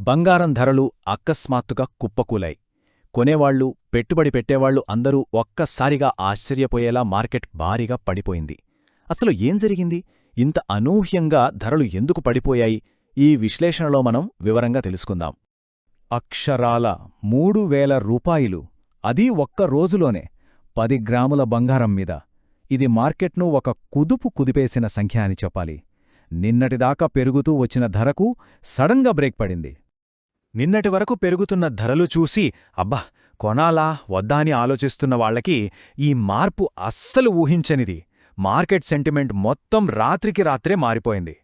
బంగారం ధరలు అకస్మాత్తుగా కుప్పకూలాయి. కొనేవాళ్ళు పెట్టుబడి పెట్టేవాళ్ళు అందరూ ఒక్కసారిగా ఆశ్చర్యపోయేలా మార్కెట్ భారీగా పడిపోయింది. అసలు ఏం జరిగింది? ఇంత అనూహ్యంగా ధరలు ఎందుకు పడిపోయాయి? ఈ విశ్లేషణలో మనం వివరంగా తెలుసుకుందాం. అక్షరాల మూడు వేల రూపాయలు. అదీ ఒక్క రోజులోనే పది గ్రాముల బంగారం మీద. ఇది మార్కెట్ను ఒక కుదుపు కుదిపేసిన సంఖ్య అని చెప్పాలి. నిన్నటిదాకా పెరుగుతూ వచ్చిన ధరకు సడన్గా బ్రేక్ పడింది. నిన్నటి వరకు పెరుగుతున్న ధరలు చూసి అబ్బా కొనాలా వద్దా అని ఆలోచిస్తున్న వాళ్ళకి ఈ మార్పు అస్సలు ఊహించనిది. మార్కెట్ సెంటిమెంట్ మొత్తం రాత్రికి రాత్రే మారిపోయింది.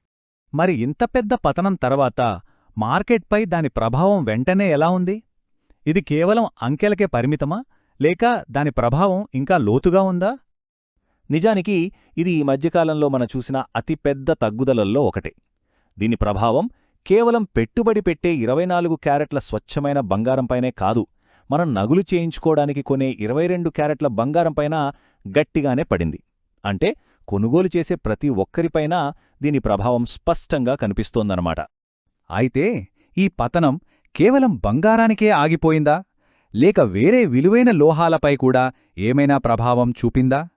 మరి ఇంత పెద్ద పతనం తర్వాత మార్కెట్పై దాని ప్రభావం వెంటనే ఎలా ఉంది? ఇది కేవలం అంకెలకే పరిమితమా? లేక దాని ప్రభావం ఇంకా లోతుగా ఉందా? నిజానికి ఇది ఈ మధ్యకాలంలో మన చూసిన అతిపెద్ద తగ్గుదలల్లో ఒకటి. దీని ప్రభావం కేవలం పెట్టుబడి పెట్టే ఇరవై నాలుగు క్యారెట్ల స్వచ్ఛమైన బంగారంపైనే కాదు మనం నగులు చేయించుకోవడానికి కొనే ఇరవై రెండు క్యారెట్ల బంగారంపైన గట్టిగానే పడింది. అంటే కొనుగోలు చేసే ప్రతి ఒక్కరిపైనా దీని ప్రభావం స్పష్టంగా కనిపిస్తోందన్నమాట. అయితే ఈ పతనం కేవలం బంగారానికే ఆగిపోయిందా? లేక వేరే విలువైన లోహాలపై కూడా ఏమైనా ప్రభావం చూపిందా?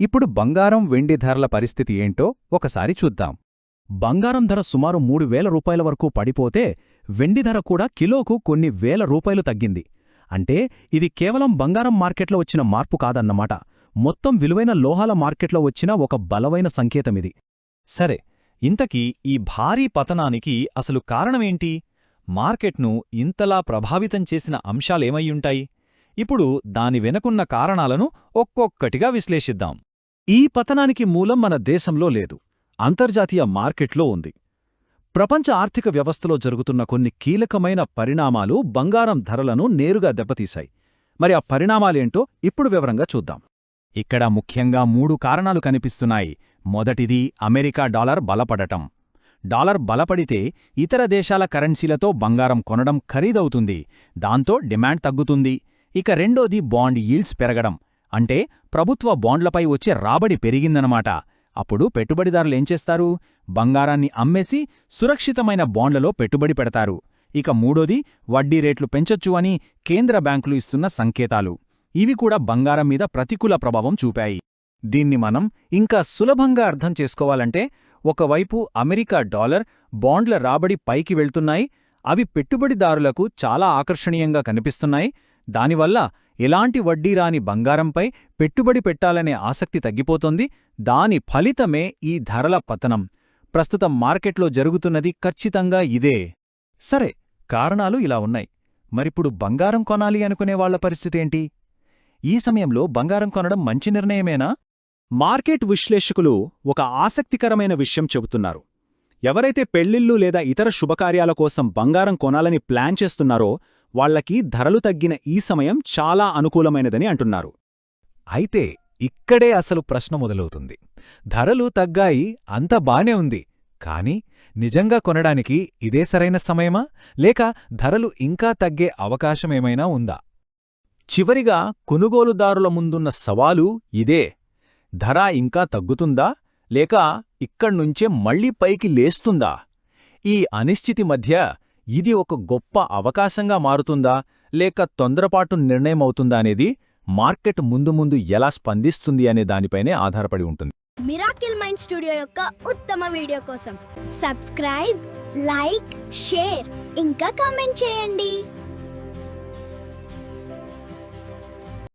ఇప్పుడు బంగారం వెండి ధరల పరిస్థితి ఏంటో ఒకసారి చూద్దాం. బంగారం ధర సుమారు మూడు వేల రూపాయల వరకు పడిపోతే వెండి ధర కూడా కిలోకు కొన్ని వేల రూపాయలు తగ్గింది. అంటే ఇది కేవలం బంగారం మార్కెట్లో వచ్చిన మార్పు కాదన్నమాట. మొత్తం విలువైన లోహాల మార్కెట్లో వచ్చిన ఒక బలమైన సంకేతమిది. సరే ఇంతకీ ఈ భారీ పతనానికి అసలు కారణమేంటి? మార్కెట్ను ఇంతలా ప్రభావితం చేసిన అంశాలేమయ్యుంటాయి ఇప్పుడు దాని వెనకున్న కారణాలను ఒక్కొక్కటిగా విశ్లేషిద్దాం. ఈ పతనానికి మూలం మన దేశంలో లేదు. అంతర్జాతీయ మార్కెట్లో ఉంది. ప్రపంచ ఆర్థిక వ్యవస్థలో జరుగుతున్న కొన్ని కీలకమైన పరిణామాలు బంగారం ధరలను నేరుగా దెబ్బతీశాయి. మరి ఆ పరిణామాలేంటో ఇప్పుడు వివరంగా చూద్దాం. ఇక్కడ ముఖ్యంగా మూడు కారణాలు కనిపిస్తున్నాయి. మొదటిది అమెరికా డాలర్ బలపడటం. డాలర్ బలపడితే ఇతర దేశాల కరెన్సీలతో బంగారం కొనడం ఖరీదవుతుంది. దాంతో డిమాండ్ తగ్గుతుంది. ఇక రెండోది బాండ్ ఈల్డ్స్ పెరగడం. అంటే ప్రభుత్వ బాండ్లపై వచ్చే రాబడి పెరిగిందనమాట. అప్పుడు పెట్టుబడిదారులేం చేస్తారు? బంగారాన్ని అమ్మేసి సురక్షితమైన బాండ్లలో పెట్టుబడి పెడతారు. ఇక మూడోది వడ్డీ రేట్లు పెంచొచ్చు అని కేంద్ర బ్యాంకులు ఇస్తున్న సంకేతాలు. ఇవి కూడా బంగారం మీద ప్రతికూల ప్రభావం చూపాయి. దీన్ని మనం ఇంకా సులభంగా అర్థం చేసుకోవాలంటే ఒకవైపు అమెరికా డాలర్ బాండ్ల రాబడి పైకి వెళ్తున్నాయి అవి పెట్టుబడిదారులకు చాలా ఆకర్షణీయంగా కనిపిస్తున్నాయి దానివల్ల ఎలాంటి వడ్డీ రాని బంగారంపై పెట్టుబడి పెట్టాలనే ఆసక్తి తగ్గిపోతోంది. దాని ఫలితమే ఈ ధరల పతనం. ప్రస్తుతం మార్కెట్లో జరుగుతున్నది ఖచ్చితంగా ఇదే. సరే కారణాలు ఇలా ఉన్నాయి. మరిప్పుడు బంగారం కొనాలి అనుకునే వాళ్ళ పరిస్థితేంటి ఈ సమయంలో బంగారం కొనడం మంచి నిర్ణయమేనా? మార్కెట్ విశ్లేషకులు ఒక ఆసక్తికరమైన విషయం చెబుతున్నారు. ఎవరైతే పెళ్ళిళ్ళు లేదా ఇతర శుభకార్యాల కోసం బంగారం కొనాలని ప్లాన్ చేస్తున్నారో వాళ్ళకి ధరలు తగ్గిన ఈ సమయం చాలా అనుకూలమైనదని అంటున్నారు. అయితే ఇక్కడే అసలు ప్రశ్న మొదలవుతుంది. ధరలు తగ్గాయి అంత బానే ఉంది. కాని నిజంగా కొనడానికి ఇదే సరైన సమయమా? లేక ధరలు ఇంకా తగ్గే అవకాశమేమైనా ఉందా? చివరిగా కొనుగోలుదారుల ముందున్న సవాలు ఇదే. ధర ఇంకా తగ్గుతుందా? లేక ఇక్కడ్నుంచే మళ్ళీ పైకి లేస్తుందా? ఈ అనిశ్చితి మధ్య ఇది ఒక గొప్ప అవకాశంగా మారుతుందా? లేక తొందరపాటు నిర్ణయమవుతుందా అనేది మార్కెట్ ముందు ముందు ఎలా స్పందిస్తుంది అనే దానిపైనే ఆధారపడి ఉంటుంది. మిరాకిల్ మైండ్ స్టూడియో యొక్క ఉత్తమ వీడియో కోసం సబ్స్క్రైబ్ లైక్ షేర్ ఇంకా కామెంట్ చేయండి.